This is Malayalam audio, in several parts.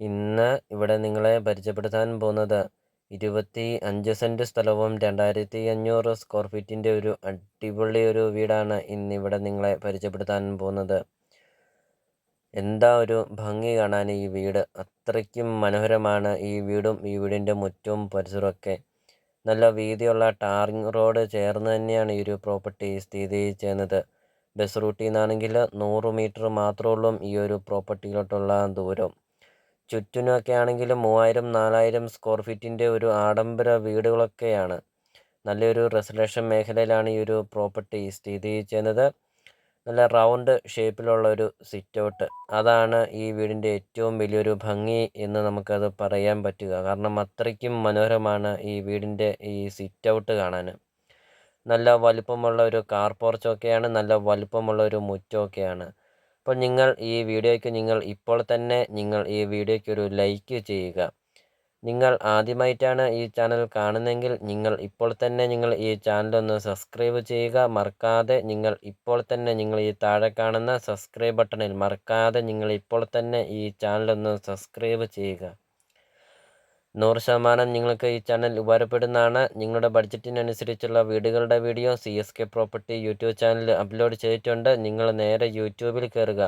ഇന്ന് ഇവിടെ നിങ്ങളെ പരിചയപ്പെടുത്താൻ പോകുന്നത് ഇരുപത്തി അഞ്ച് സെന്റ് സ്ഥലവും രണ്ടായിരത്തി അഞ്ഞൂറ് സ്ക്വയർ ഫീറ്റിന്റെ ഒരു അടിപൊളി ഒരു വീടാണ് ഇന്നിവിടെ നിങ്ങളെ പരിചയപ്പെടുത്താൻ പോകുന്നത്. എന്താ ഒരു ഭംഗി കാണാൻ ഈ വീട്? അത്രയ്ക്കും മനോഹരമാണ് ഈ വീടും ഈ വീടിന്റെ മുറ്റവും പരിസരമൊക്കെ നല്ല വീതിയുള്ള ടാറിങ് റോഡ് ചേർന്ന് തന്നെയാണ് ഈ ഒരു പ്രോപ്പർട്ടി സ്ഥിതി ചെയ്യുന്നത്. ബസ് റൂട്ടിൽ നിന്നാണെങ്കിൽ നൂറ് മീറ്റർ മാത്രമേ ഉള്ളൂ ഈ ഒരു പ്രോപ്പർട്ടിയിലോട്ടുള്ള ദൂരം. ചുറ്റിനുമൊക്കെ ആണെങ്കിലും മൂവായിരം നാലായിരം സ്ക്വയർ ഫീറ്റിന്റെ ഒരു ആഡംബര വീടുകളൊക്കെയാണ്. നല്ലൊരു റെസിഡൻഷ്യൽ മേഖലയിലാണ് ഈ ഒരു പ്രോപ്പർട്ടി സ്ഥിതി ചെയ്യുന്നത് നല്ല റൗണ്ട് ഷേപ്പിലുള്ള ഒരു സിറ്റ് ഔട്ട് അതാണ് ഈ വീടിന്റെ ഏറ്റവും വലിയൊരു ഭംഗി എന്ന് നമുക്കത് പറയാൻ പറ്റുക. കാരണം അത്രയ്ക്കും മനോഹരമാണ് ഈ വീടിന്റെ ഈ സിറ്റ് ഔട്ട് കാണാൻ. നല്ല വലുപ്പമുള്ള ഒരു കാർ പോർച്ചൊക്കെയാണ് നല്ല വലുപ്പമുള്ള ഒരു മുറ്റമൊക്കെയാണ്. അപ്പോൾ നിങ്ങൾ ഈ വീഡിയോയ്ക്ക് നിങ്ങൾ ഇപ്പോൾ തന്നെ നിങ്ങൾ ഈ വീഡിയോയ്ക്ക് ഒരു ലൈക്ക് ചെയ്യുക. നിങ്ങൾ ആദ്യമായിട്ടാണ് ഈ ചാനൽ കാണുന്നതെങ്കിൽ നിങ്ങൾ ഇപ്പോൾ തന്നെ നിങ്ങൾ ഈ ചാനൽ ഒന്ന് സബ്സ്ക്രൈബ് ചെയ്യുക. മറക്കാതെ നിങ്ങൾ ഇപ്പോൾ തന്നെ നിങ്ങൾ ഈ താഴെ കാണുന്ന സബ്സ്ക്രൈബ് ബട്ടണിൽ മറക്കാതെ നിങ്ങൾ ഇപ്പോൾ തന്നെ ഈ ചാനൽ ഒന്ന് സബ്സ്ക്രൈബ് ചെയ്യുക. നൂറ് ശതമാനം നിങ്ങൾക്ക് ഈ ചാനൽ ഉപകാരപ്പെടുന്നതാണ്. നിങ്ങളുടെ ബഡ്ജറ്റിനനുസരിച്ചുള്ള വീടുകളുടെ video C S K property YouTube channel upload ചെയ്തിട്ടുണ്ട്. നിങ്ങൾ നേരെ യൂട്യൂബിൽ കയറുക.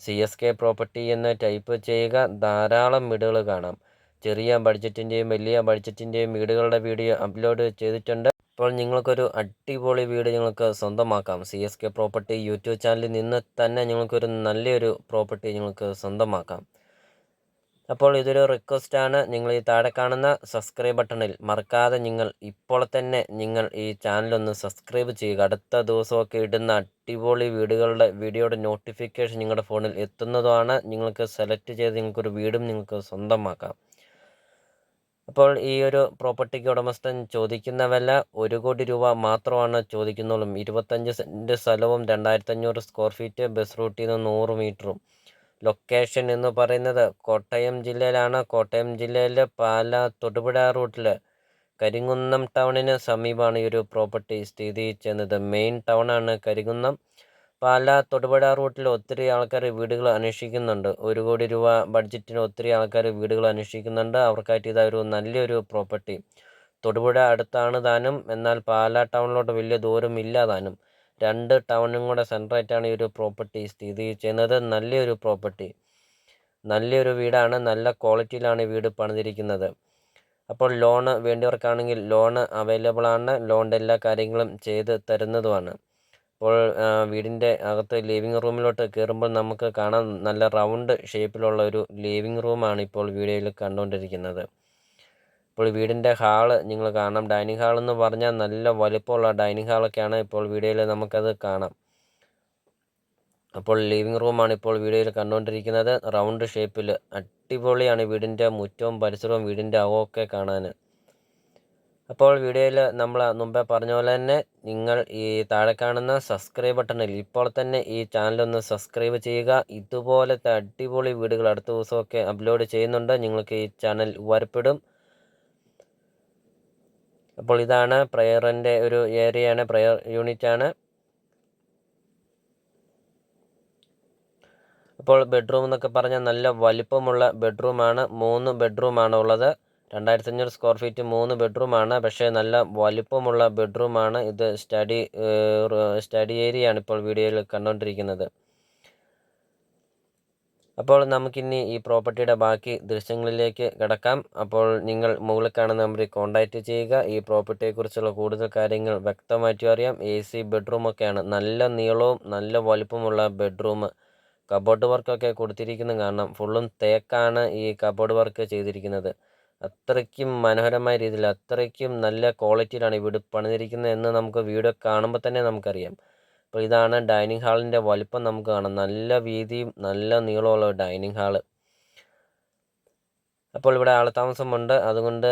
സി എസ് കെ പ്രോപ്പർട്ടി എന്ന് ടൈപ്പ് ചെയ്യുക. ധാരാളം വീടുകൾ കാണാം. ചെറിയ ബഡ്ജറ്റിന്റെയും വലിയ ബഡ്ജറ്റിന്റെയും വീടുകളുടെ വീഡിയോ അപ്ലോഡ് ചെയ്തിട്ടുണ്ട്. അപ്പോൾ നിങ്ങൾക്കൊരു അടിപൊളി വീട് നിങ്ങൾക്ക് സ്വന്തമാക്കാം. C S K property YouTube ചാനലിൽ നിന്ന് തന്നെ നിങ്ങൾക്കൊരു നല്ലൊരു പ്രോപ്പർട്ടി നിങ്ങൾക്ക് സ്വന്തമാക്കാം. അപ്പോൾ ഇതൊരു റിക്വസ്റ്റാണ് നിങ്ങൾ ഈ താഴെ കാണുന്ന സബ്സ്ക്രൈബ് ബട്ടണിൽ മറക്കാതെ നിങ്ങൾ ഇപ്പോൾ തന്നെ നിങ്ങൾ ഈ ചാനലൊന്ന് സബ്സ്ക്രൈബ് ചെയ്യുക. അടുത്ത ദിവസമൊക്കെ ഇടുന്ന അടിപൊളി വീടുകളുടെ വീഡിയോയുടെ നോട്ടിഫിക്കേഷൻ നിങ്ങളുടെ ഫോണിൽ എത്തുന്നതുമാണ്. നിങ്ങൾക്ക് സെലക്ട് ചെയ്ത് നിങ്ങൾക്കൊരു വീടും നിങ്ങൾക്ക് സ്വന്തമാക്കാം. അപ്പോൾ ഈ ഒരു പ്രോപ്പർട്ടിക്ക് ഉടമസ്ഥൻ ചോദിക്കുന്നവല്ല ഒരു കോടി രൂപ മാത്രമാണ് ചോദിക്കുന്നുള്ളൂ. ഇരുപത്തഞ്ച് സെന്റ് സ്ഥലവും രണ്ടായിരത്തഞ്ഞൂറ് സ്ക്വയർ ഫീറ്റ് ബസ് റൂട്ടിൽ നിന്ന് നൂറ് മീറ്ററും ലൊക്കേഷൻ എന്ന് പറയുന്നത് കോട്ടയം ജില്ലയിലാണ്. കോട്ടയം ജില്ലയിലെ പാല തൊടുപുഴ റൂട്ടിൽ കരിങ്കുന്നം ടൗണിന് സമീപമാണ് ഈ ഒരു പ്രോപ്പർട്ടി സ്ഥിതി ചെയ്യുന്നത്. മെയിൻ ടൗണാണ് കരിങ്കുന്നം. പാല തൊടുപുഴ റൂട്ടിൽ ഒത്തിരി ആൾക്കാർ വീടുകൾ അന്വേഷിക്കുന്നുണ്ട്. ഒരു കോടി രൂപ ബഡ്ജറ്റിന് ഒത്തിരി ആൾക്കാർ വീടുകൾ അന്വേഷിക്കുന്നുണ്ട്. അവർക്കായിട്ട് ഇതൊരു നല്ലൊരു പ്രോപ്പർട്ടി. തൊടുപുഴ അടുത്താണ് താനും. എന്നാൽ പാല ടൗണിലോട്ട് വലിയ ദൂരമില്ല താനും. രണ്ട് ടൗണും കൂടെ സെന്ററായിട്ടാണ് ഈ ഒരു പ്രോപ്പർട്ടി സ്ഥിതി ചെയ്യുന്നത്. നല്ലൊരു പ്രോപ്പർട്ടി. നല്ലൊരു വീടാണ്. നല്ല ക്വാളിറ്റിയിലാണ് ഈ വീട് പണിതിരിക്കുന്നത്. അപ്പോൾ ലോണ് വേണ്ടിയവർക്കാണെങ്കിൽ ലോണ് അവൈലബിൾ ആണ് ലോണിന്റെ എല്ലാ കാര്യങ്ങളും ചെയ്ത് തരുന്നതുമാണ്. അപ്പോൾ വീടിന്റെ അകത്ത് ലിവിങ് റൂമിലോട്ട് കയറുമ്പോൾ നമുക്ക് കാണാൻ നല്ല റൗണ്ട് ഷേപ്പിലുള്ള ഒരു ലിവിങ് റൂമാണ് ഇപ്പോൾ വീഡിയോയിൽ കണ്ടുകൊണ്ടിരിക്കുന്നത്. ഇപ്പോൾ വീടിന്റെ ഹാൾ നിങ്ങൾ കാണാം ഡൈനിങ് ഹാൾ എന്ന് പറഞ്ഞാൽ നല്ല വലിപ്പമുള്ള ഡൈനിങ് ഹാളൊക്കെയാണ് ഇപ്പോൾ വീഡിയോയിൽ നമുക്കത് കാണാം. അപ്പോൾ ലിവിങ് റൂമാണ് ഇപ്പോൾ വീഡിയോയിൽ കണ്ടുകൊണ്ടിരിക്കുന്നത്. റൗണ്ട് ഷേപ്പിൽ അടിപൊളിയാണ് വീടിന്റെ മുറ്റവും പരിസരവും വീടിന്റെ അകമൊക്കെ കാണാൻ. അപ്പോൾ വീഡിയോയിൽ നമ്മൾ മുമ്പേ പറഞ്ഞ പോലെ തന്നെ നിങ്ങൾ ഈ താഴെ കാണുന്ന സബ്സ്ക്രൈബ് ബട്ടണിൽ ഇപ്പോൾ തന്നെ ഈ ചാനലൊന്ന് സബ്സ്ക്രൈബ് ചെയ്യുക. ഇതുപോലത്തെ അടിപൊളി വീടുകൾ അടുത്ത ദിവസമൊക്കെ അപ്ലോഡ് ചെയ്യുന്നുണ്ട്. നിങ്ങൾക്ക് ഈ ചാനൽ ഉപകാരപ്പെടും. അപ്പോൾ ഇതാണ് പ്രയറിന്റെ ഒരു ഏരിയയാണ് പ്രയർ യൂണിറ്റാണ്. അപ്പോൾ ബെഡ്റൂം എന്നൊക്കെ പറഞ്ഞാൽ നല്ല വലിപ്പമുള്ള ബെഡ്റൂമാണ് മൂന്ന് ബെഡ്റൂമാണ് ഉള്ളത്. രണ്ടായിരത്തി അഞ്ഞൂറ് സ്ക്വയർ ഫീറ്റ് മൂന്ന് ബെഡ്റൂമാണ് പക്ഷേ നല്ല വലിപ്പമുള്ള ബെഡ്റൂമാണ്. ഇത് സ്റ്റഡി സ്റ്റഡി ഏരിയയാണ് ഇപ്പോൾ വീഡിയോയിൽ കണ്ടുകൊണ്ടിരിക്കുന്നത് അപ്പോൾ നമുക്കിനി ഈ പ്രോപ്പർട്ടിയുടെ ബാക്കി ദൃശ്യങ്ങളിലേക്ക് കിടക്കാം. അപ്പോൾ നിങ്ങൾ മുകളിൽ കാണുന്ന നമ്പറിൽ കോൺടാക്റ്റ് ചെയ്യുക. ഈ പ്രോപ്പർട്ടിയെക്കുറിച്ചുള്ള കൂടുതൽ കാര്യങ്ങൾ വ്യക്തമായിട്ടും അറിയാം. എ സി ബെഡ്റൂമൊക്കെയാണ് നല്ല നീളവും നല്ല വലുപ്പമുള്ള ബെഡ്റൂം കബോർഡ് വർക്കൊക്കെ കൊടുത്തിരിക്കുന്നത് കാരണം ഫുള്ളും തേക്കാണ് ഈ കബോർഡ് വർക്ക് ചെയ്തിരിക്കുന്നത്. അത്രയ്ക്കും മനോഹരമായ രീതിയിൽ അത്രയ്ക്കും നല്ല ക്വാളിറ്റിയിലാണ് ഈ വീട് പണിതിരിക്കുന്നത് എന്ന് നമുക്ക് വീഡിയോ കാണുമ്പോൾ തന്നെ നമുക്കറിയാം. അപ്പോൾ ഇതാണ് ഡൈനിങ് ഹാളിന്റെ വലിപ്പം നമുക്ക് കാണാം. നല്ല വീതിയും നല്ല നീളമുള്ള ഡൈനിങ് ഹാൾ. അപ്പോൾ ഇവിടെ ആളത്താമസമുണ്ട് അതുകൊണ്ട്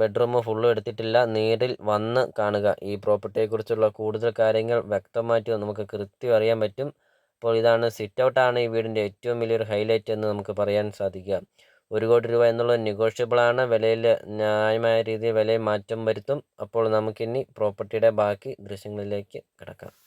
ബെഡ്റൂം ഫുള്ളും എടുത്തിട്ടില്ല. നേരിൽ വന്ന് കാണുക. ഈ പ്രോപ്പർട്ടിയെക്കുറിച്ചുള്ള കൂടുതൽ കാര്യങ്ങൾ വ്യക്തമായിട്ട് നമുക്ക് കൃത്യം അറിയാൻ പറ്റും. അപ്പോൾ ഇതാണ് സിറ്റ് ഔട്ടാണ് ഈ വീടിന്റെ ഏറ്റവും വലിയൊരു ഹൈലൈറ്റ് എന്ന് നമുക്ക് പറയാൻ സാധിക്കുക. ഒരു കോടി രൂപ എന്നുള്ളത് നെഗോഷ്യബിൾ ആണ്. വിലയിൽ ന്യായമായ രീതിയിൽ വിലയിൽ മാറ്റം വരുത്തും. അപ്പോൾ നമുക്കിനി പ്രോപ്പർട്ടിയുടെ ബാക്കി ദൃശ്യങ്ങളിലേക്ക് കിടക്കാം.